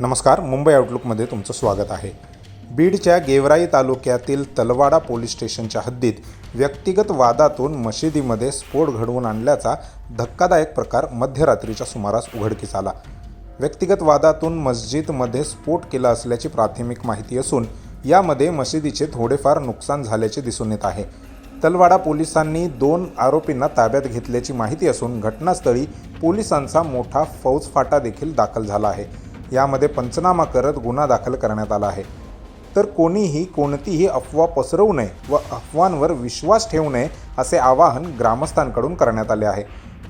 नमस्कार मुंबई आउटलुकमध्ये तुमचं स्वागत आहे. बीडच्या गेवराई तालुक्यातील तलवाडा पोलीस स्टेशनच्या हद्दीत व्यक्तिगत वादातून मशिदीमध्ये स्फोट घडवून आणल्याचा धक्कादायक प्रकार मध्यरात्रीच्या सुमारास उघडकीस आला. व्यक्तिगत वादातून मस्जिदमध्ये स्फोट केला असल्याची प्राथमिक माहिती असून यामध्ये मशिदीचे थोडेफार नुकसान झाल्याचे दिसून येत आहे. तलवाडा पोलिसांनी दोन आरोपींना ताब्यात घेतल्याची माहिती असून घटनास्थळी पोलिसांचा मोठा फौजफाटा देखील दाखल झाला आहे. यामध्ये पंचनामा करत गुन्हा दाखल करण्यात आला आहे. तर कोणीही कोणतीही अफवा पसरवू नये व अफवांवर विश्वास ठेवू नये असे आवाहन ग्रामस्थांकडून करण्यात आले आहे.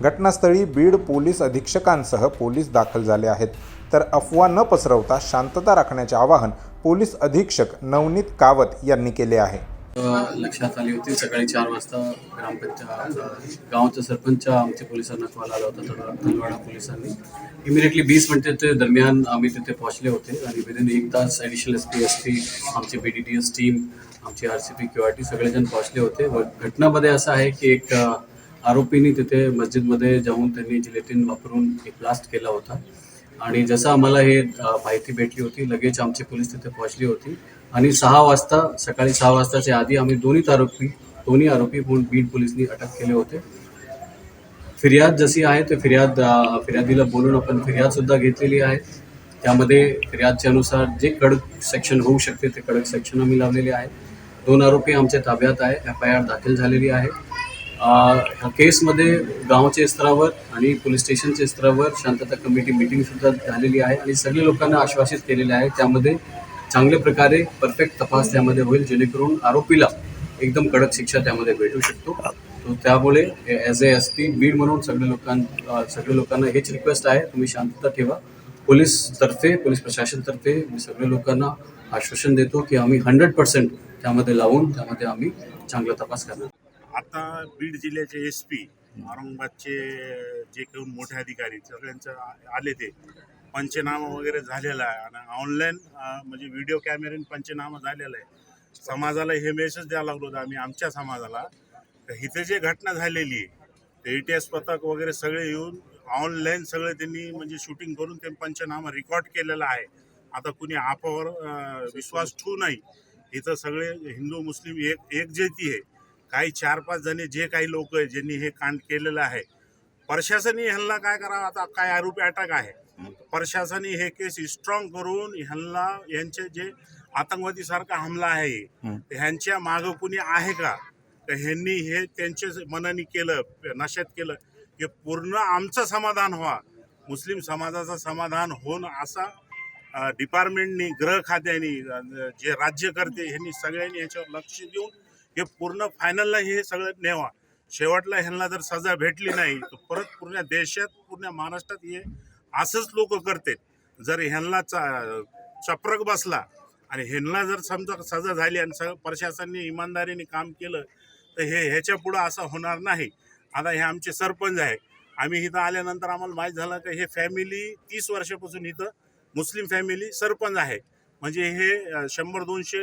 घटनास्थळी बीड पोलीस अधीक्षकांसह पोलीस दाखल झाले आहेत. तर अफवा न पसरवता शांतता राखण्याचे आवाहन पोलीस अधीक्षक नवनीत कावत यांनी केले आहे. लक्षात आली होती. सकाळी चार वाजता ग्रामपंचायत गावाच्या सरपंच आमच्या पोलिसांना कॉल आला होता तर तलवाडा पोलिसांनी. इमिडिएटली वीस मिनिटाच्या दरम्यान आम्ही तिथे पोहोचले होते आणि विदिन एक तास additional S P S T आमची B D T S team आमची R C P Q R T सगळेजण पोहोचले होते. व घटनामध्ये असं आहे की एक आरोपींनी तिथे मस्जिदमध्ये जाऊन त्यांनी जिलेटिन वापरून एक ब्लास्ट केला होता. आणि जसं आम्हाला हे माहिती भेटली होती लगेच आमची पोलीस तिथे पोहोचली होती. आणि सहा वाजता सकाळी सहा वाजताच्या आधी आम्ही दोन्ही आरोपी दोन्ही आरोपी म्हणून बीड पोलिसांनी अटक केले होते. फिर्याद जशी आहे ते फिर्याद फिर्यादीला बोलून आपण फिर्यादसुद्धा घेतलेली आहे. त्यामध्ये फिर्यादच्या अनुसार जे कडक सेक्शन होऊ शकते ते कडक सेक्शन आम्ही लावलेले आहे. दोन आरोपी आमच्या ताब्यात आहे एफ आय आर दाखल झालेली आहे. ह्या केसमध्ये गावाच्या स्तरावर आणि पोलीस स्टेशनच्या स्तरावर शांतता कमिटी मिटिंगसुद्धा झालेली आहे आणि सगळे लोकांना आश्वासित केलेले आहे. त्यामध्ये चांगल्या प्रकारे परफेक्ट तपास त्यामध्ये होईल जेणेकरून आरोपीला एकदम कडक शिक्षा त्यामध्ये भेटू शकतो. तो त्यामुळे as A S P Beed म्हणून सगळे लोकां सगळ्या सगळे लोकांना हेच रिक्वेस्ट आहे तुम्ही शांतता ठेवा. पोलीस तर्फे पोलीस प्रशासनतर्फे मी सगळ्या लोकांना आश्वासन देतो की आम्ही हंड्रेड पर्सेंट त्यामध्ये लावून त्यामध्ये आम्ही चांगला तपास करणार. आता बीड जिल्ह्याचे एस पी औरंगाबादचे जे काही मोठे अधिकारी सगळ्यांचं आले ते. पंचनामा वगैरे झालेला आहे. आणि ऑनलाईन म्हणजे व्हिडिओ कॅमेरेन पंचनामा झालेला आहे. समाजाला हे मेसेज द्यायला लागलो होतो आम्ही आमच्या समाजाला. तर इथे जे घटना झालेली आहे ते इतिहास पथक वगैरे सगळे येऊन ऑनलाईन सगळे त्यांनी म्हणजे शूटिंग करून ते पंचनामा रेकॉर्ड केलेला आहे. आता कुणी आपावर विश्वास ठेवू नाही. इथं सगळे हिंदू मुस्लिम एक एकजेती आहे. काही चार पाच जणी जे काही लोक आहे ज्यांनी हे कांड केलेलं आहे. प्रशासनी ह्यांना काय करावं? आता काय आरोपी अटक आहे. प्रशासनी हे केस स्ट्रॉंग करून ह्यांना यांचे जे आतंकवादी सारखा हमला आहे ह्यांच्या मागं कुणी आहे का? तर ह्यांनी हे त्यांचे मनाने केलं नशेत केलं की पूर्ण आमचं समाधान व्हा. मुस्लिम समाजाचं समाधान होऊन असा डिपार्टमेंटनी गृह खात्याने जे राज्यकर्ते ह्यांनी सगळ्यांनी याच्यावर लक्ष देऊन हे पूर्ण फायनलला हे सगळं नेवा शेवटला ह्यांना जर सजा भेटली नाही तर परत पूर्ण देशात पूर्ण महाराष्ट्रात हे असंच लोक करतात. जर ह्यांना चा बसला आणि ह्यांना जर समजा सजा झाली आणि स प्रशासनाने इमानदारीने काम केलं तर हे ह्याच्या पुढं असं होणार नाही. आता हे आमचे सरपंच आहे आम्ही इथं आल्यानंतर आम्हाला माहीत झालं की हे फॅमिली तीस वर्षापासून इथं मुस्लिम फॅमिली सरपंच आहे. म्हणजे हे शंभर दोनशे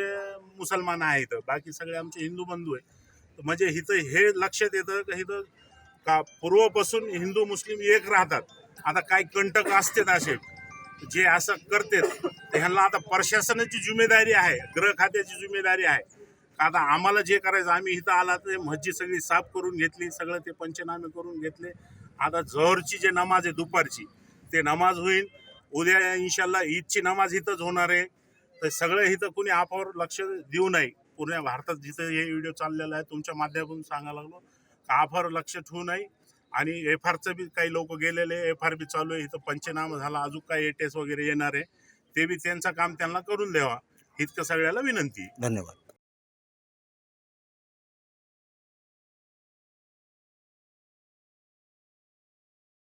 मुसलमान आहेत बाकी सगळे आमचे हिंदू बंधू आहे म्हणजे इथं हे लक्षात येतं की इथं का पूर्वपासून हिंदू मुस्लिम एक राहतात. आता काही कंटक असतात असे जे असं करतात ह्यांना आता प्रशासनाची जिम्मेदारी आहे गृह खात्याची जिम्मेदारी आहे. का आता आम्हाला जे करायचं आम्ही इथं आला तर मस्जिद सगळी साफ करून घेतली सगळं ते पंचनामे करून घेतले. आता जहरची जे नमाज आहे दुपारची ते नमाज होईल उद्या इन्शाल्ला ईदची नमाज इथंच होणार आहे. तर सगळं इथं कुणी आपावर लक्ष देऊ नये. पूर्ण भारतात जिथं हे व्हिडिओ चाललेला आहे तुमच्या माध्यमातून सांगायला लागलो. का आपावर लक्ष ठेवू नये. आणि एफ आरचं बी काही लोक गेलेले एफ आर बी चालू आहे इथं पंचनामा झाला अजून काही एटेस वगैरे येणार आहे ते बी त्यांचं काम त्यांना करून द्यावा इतकं सगळ्याला विनंती. धन्यवाद.